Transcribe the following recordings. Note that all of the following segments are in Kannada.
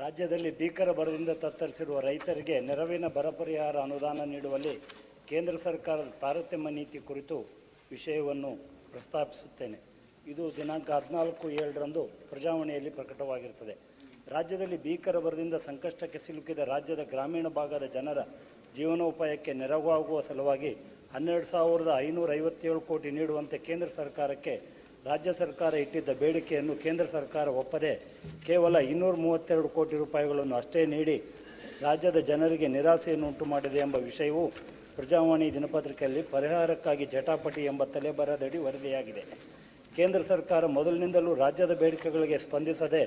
ರಾಜ್ಯದಲ್ಲಿ ಭೀಕರ ಬರದಿಂದ ತತ್ತರಿಸಿರುವ ರೈತರಿಗೆ ನೆರವಿನ ಬರ ಪರಿಹಾರ ಅನುದಾನ ನೀಡುವಲ್ಲಿ ಕೇಂದ್ರ ಸರ್ಕಾರದ ತಾರತಮ್ಯ ನೀತಿ ಕುರಿತು ವಿಷಯವನ್ನು ಪ್ರಸ್ತಾಪಿಸುತ್ತೇನೆ. ಇದು ದಿನಾಂಕ ಹದಿನಾಲ್ಕು ಏಳರಂದು ಪ್ರಜಾವಣೆಯಲ್ಲಿ ಪ್ರಕಟವಾಗಿರುತ್ತದೆ. ರಾಜ್ಯದಲ್ಲಿ ಭೀಕರ ಬರದಿಂದ ಸಂಕಷ್ಟಕ್ಕೆ ಸಿಲುಕಿದ ರಾಜ್ಯದ ಗ್ರಾಮೀಣ ಭಾಗದ ಜನರ ಜೀವನೋಪಾಯಕ್ಕೆ ನೆರವಾಗುವ ಸಲುವಾಗಿ ಹನ್ನೆರಡು ಸಾವಿರದ ಐನೂರ ಐವತ್ತೇಳು ಕೋಟಿ ನೀಡುವಂತೆ ಕೇಂದ್ರ ಸರ್ಕಾರಕ್ಕೆ ರಾಜ್ಯ ಸರ್ಕಾರ ಇಟ್ಟಿದ್ದ ಬೇಡಿಕೆಯನ್ನು ಕೇಂದ್ರ ಸರ್ಕಾರ ಒಪ್ಪದೆ ಕೇವಲ ಇನ್ನೂರ ಮೂವತ್ತೆರಡು ಕೋಟಿ ರೂಪಾಯಿಗಳನ್ನು ಅಷ್ಟೇ ನೀಡಿ ರಾಜ್ಯದ ಜನರಿಗೆ ನಿರಾಸೆಯನ್ನು ಉಂಟು ಮಾಡಿದೆ ಎಂಬ ವಿಷಯವು ಪ್ರಜಾವಾಣಿ ದಿನಪತ್ರಿಕೆಯಲ್ಲಿ ಪರಿಹಾರಕ್ಕಾಗಿ ಜಟಾಪಟಿ ಎಂಬ ತಲೆಬರದಡಿ ವರದಿಯಾಗಿದೆ. ಕೇಂದ್ರ ಸರ್ಕಾರ ಮೊದಲಿನಿಂದಲೂ ರಾಜ್ಯದ ಬೇಡಿಕೆಗಳಿಗೆ ಸ್ಪಂದಿಸದೆ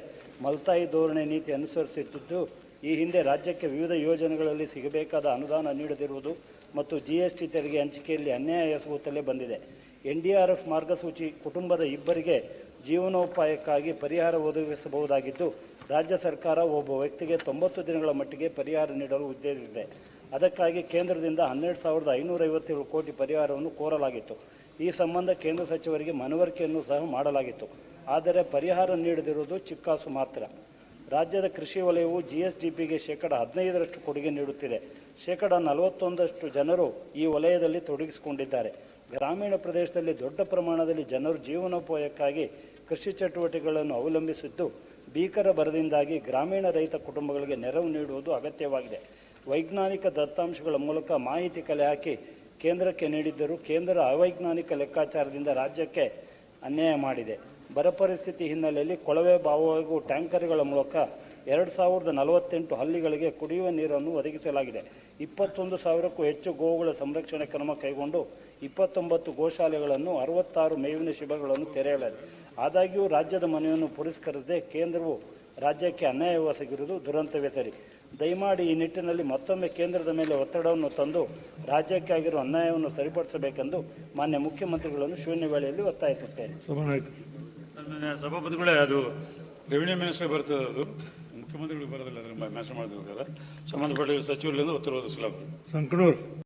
ಮಲ್ತಾಯಿ ಧೋರಣೆ ನೀತಿ ಅನುಸರಿಸುತ್ತಿದ್ದು, ಈ ಹಿಂದೆ ರಾಜ್ಯಕ್ಕೆ ವಿವಿಧ ಯೋಜನೆಗಳಲ್ಲಿ ಸಿಗಬೇಕಾದ ಅನುದಾನ ನೀಡದಿರುವುದು ಮತ್ತು ಜಿಎಸ್ಟಿ ತೆರಿಗೆ ಹಂಚಿಕೆಯಲ್ಲಿ ಅನ್ಯಾಯ ಎಸಗುತ್ತಲೇ ಬಂದಿದೆ. ಎನ್ಡಿಆರ್ಎಫ್ ಮಾರ್ಗಸೂಚಿ ಕುಟುಂಬದ ಇಬ್ಬರಿಗೆ ಜೀವನೋಪಾಯಕ್ಕಾಗಿ ಪರಿಹಾರ ಒದಗಿಸಬಹುದಾಗಿದ್ದು, ರಾಜ್ಯ ಸರ್ಕಾರ ಒಬ್ಬ ವ್ಯಕ್ತಿಗೆ ತೊಂಬತ್ತು ದಿನಗಳ ಮಟ್ಟಿಗೆ ಪರಿಹಾರ ನೀಡಲು ಉದ್ದೇಶಿಸಿದೆ. ಅದಕ್ಕಾಗಿ ಕೇಂದ್ರದಿಂದ ಹನ್ನೆರಡು ಸಾವಿರದ ಐನೂರ ಐವತ್ತೇಳು ಕೋಟಿ ಪರಿಹಾರವನ್ನು ಕೋರಲಾಗಿತ್ತು. ಈ ಸಂಬಂಧ ಕೇಂದ್ರ ಸಚಿವರಿಗೆ ಮನವರಿಕೆಯನ್ನು ಸಹ ಮಾಡಲಾಗಿತ್ತು. ಆದರೆ ಪರಿಹಾರ ನೀಡದಿರುವುದು ಚಿಕ್ಕಾಸು ಮಾತ್ರ. ರಾಜ್ಯದ ಕೃಷಿ ವಲಯವು ಜಿ ಎಸ್ ಡಿ ಪಿಗೆ ಶೇಕಡ ಹದಿನೈದರಷ್ಟು ಕೊಡುಗೆ ನೀಡುತ್ತಿದೆ. ಶೇಕಡ ನಲವತ್ತೊಂದಷ್ಟು ಜನರು ಈ ವಲಯದಲ್ಲಿ ತೊಡಗಿಸಿಕೊಂಡಿದ್ದಾರೆ. ಗ್ರಾಮೀಣ ಪ್ರದೇಶದಲ್ಲಿ ದೊಡ್ಡ ಪ್ರಮಾಣದಲ್ಲಿ ಜನರು ಜೀವನೋಪಾಯಕ್ಕಾಗಿ ಕೃಷಿ ಚಟುವಟಿಕೆಗಳನ್ನು ಅವಲಂಬಿಸಿದ್ದು, ಭೀಕರ ಬರದಿಂದಾಗಿ ಗ್ರಾಮೀಣ ರೈತ ಕುಟುಂಬಗಳಿಗೆ ನೆರವು ನೀಡುವುದು ಅಗತ್ಯವಾಗಿದೆ. ವೈಜ್ಞಾನಿಕ ದತ್ತಾಂಶಗಳ ಮೂಲಕ ಮಾಹಿತಿ ಕಲೆ ಹಾಕಿ ಕೇಂದ್ರಕ್ಕೆ ನೀಡಿದ್ದರೂ ಕೇಂದ್ರ ಅವೈಜ್ಞಾನಿಕ ಲೆಕ್ಕಾಚಾರದಿಂದ ರಾಜ್ಯಕ್ಕೆ ಅನ್ಯಾಯ ಮಾಡಿದೆ. ಬರ ಪರಿಸ್ಥಿತಿ ಹಿನ್ನೆಲೆಯಲ್ಲಿ ಕೊಳವೆ ಬಾವು ಟ್ಯಾಂಕರ್ಗಳ ಮೂಲಕ ಎರಡು ಸಾವಿರದ ನಲವತ್ತೆಂಟು ಹಳ್ಳಿಗಳಿಗೆ ಕುಡಿಯುವ ನೀರನ್ನು ಒದಗಿಸಲಾಗಿದೆ. ಇಪ್ಪತ್ತೊಂದು ಸಾವಿರಕ್ಕೂ ಹೆಚ್ಚು ಗೋವುಗಳ ಸಂರಕ್ಷಣೆ ಕ್ರಮ ಕೈಗೊಂಡು ಇಪ್ಪತ್ತೊಂಬತ್ತು ಗೋಶಾಲೆಗಳನ್ನು ಅರವತ್ತಾರು ಮೇವಿನ ಶಿಬಿರಗಳನ್ನು ತೆರೆಯಲಾಗಿದೆ. ಆದಾಗ್ಯೂ ರಾಜ್ಯದ ಮನೆಯನ್ನು ಪುರಸ್ಕರಿಸದೆ ಕೇಂದ್ರವು ರಾಜ್ಯಕ್ಕೆ ಅನ್ಯಾಯವಾಗಿರುವುದು ದುರಂತವೇ ಸರಿ. ದಯಮಾಡಿ ಈ ನಿಟ್ಟಿನಲ್ಲಿ ಮತ್ತೊಮ್ಮೆ ಕೇಂದ್ರದ ಮೇಲೆ ಒತ್ತಡವನ್ನು ತಂದು ರಾಜ್ಯಕ್ಕೆ ಆಗಿರುವ ಅನ್ಯಾಯವನ್ನು ಸರಿಪಡಿಸಬೇಕೆಂದು ಮಾನ್ಯ ಮುಖ್ಯಮಂತ್ರಿಗಳನ್ನು ಶೂನ್ಯ ವೇಳೆಯಲ್ಲಿ ಒತ್ತಾಯಿಸುತ್ತೇನೆ. ಸಭಾಪತಿಗಳೇ, ಅದು ರೆವಿನ್ಯೂ ಮಿನಿಸ್ಟರ್ ಬರ್ತದೆ ಅದು. ಮುಖ್ಯಮಂತ್ರಿಗಳು ಬರೋದಿಲ್ಲ ಅದ್ರ ಮೆನ್ಷನ್ ಮಾಡಿದ್ರೆ ಸಂಬಂಧಪಟ್ಟ ಸಚಿವರಿಂದ ಉತ್ತರ ಒದಗಿಸಲಾಗುವುದು.